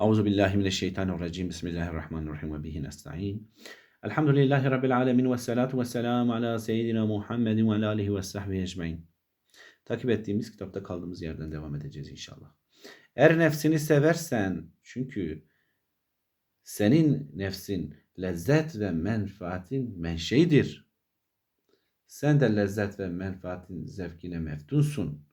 Euzu billahi mineşşeytanirracim. Bismillahirrahmanirrahim ve bihi nestaîn. Elhamdülillahi rabbil alamin ve salatu vesselam ala seyyidina Muhammedin ve alihi ve sahbihi ecmaîn. Takip ettiğimiz kitapta kaldığımız yerden devam edeceğiz inşallah. Eğer nefsini seversen çünkü senin nefsin lezzet ve menfaatin menşeidir. Sen de lezzet ve menfaatin zevkine meftunsun.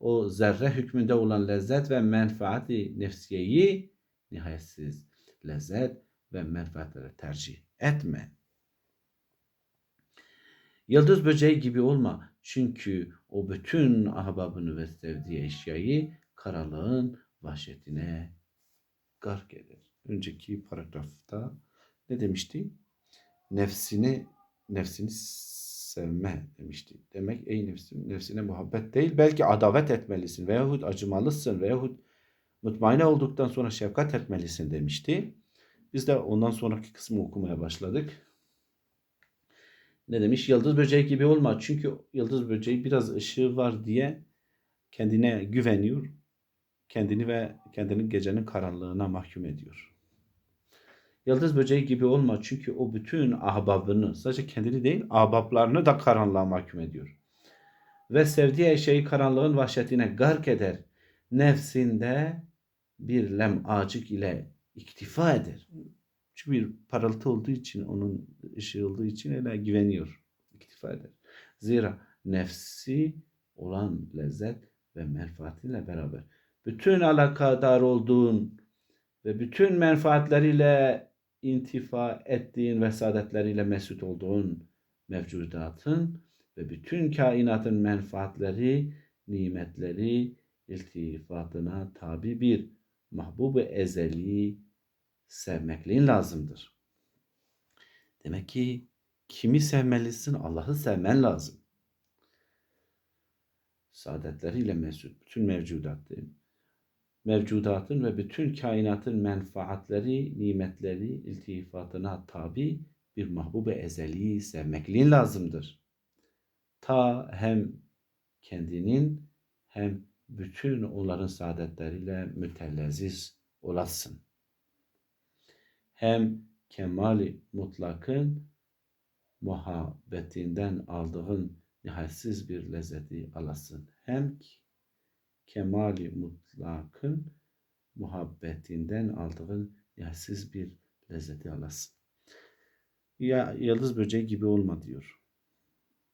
O zerre hükmünde olan lezzet ve menfaati nefsiyeyi nihayetsiz lezzet ve menfaatlere tercih etme. Yıldız böceği gibi olma. Çünkü o bütün ahbabını ve sevdiği eşyayı karalığın vahşetine gark eder. Önceki paragrafta ne demişti? Nefsini nefsini sevme demişti. Demek ey nefsim nefsine muhabbet değil belki adavet etmelisin veyahut acımalısın veyahut mutmainne olduktan sonra şefkat etmelisin demişti. Biz de ondan sonraki kısmı okumaya başladık. Ne demiş? Yıldız böceği gibi olma. Çünkü yıldız böceği biraz ışığı var diye kendine güveniyor. Kendini ve kendini gecenin karanlığına mahkum ediyor. Yıldız böceği gibi olma çünkü o bütün ahbabını sadece kendini değil ahbaplarını da karanlığa mahkum ediyor. Ve sevdiği eşeği karanlığın vahşetine gark eder. Nefsinde bir lem acık ile iktifa eder. Çünkü bir parıltı olduğu için, onun ışığı olduğu için öyle güveniyor, iktifa eder. Zira nefsi olan lezzet ve menfaatiyle beraber bütün alakadar olduğun ve bütün menfaatleriyle intifa ettiğin ve saadetleriyle mesut olduğun mevcudatın ve bütün kainatın menfaatleri, nimetleri, iltifatına tabi bir mahbub-ı ezeli sevmekliğin lazımdır. Demek ki kimi sevmelisin? Allah'ı sevmen lazım. Saadetleriyle mesut, bütün mevcudatın, mevcudatın ve bütün kainatın menfaatleri, nimetleri, iltifatına tabi bir mahbub-ı ezeli sevmekliğin lazımdır. Ta hem kendinin hem bütün onların saadetleriyle mütelezziz olasın. Hem kemali mutlakın muhabbetinden aldığın nihayetsiz bir lezzeti alasın. Hem kemali mutlakın muhabbetinden aldığın nihayetsiz bir lezzeti alasın. Ya yıldız böceği gibi olma diyor.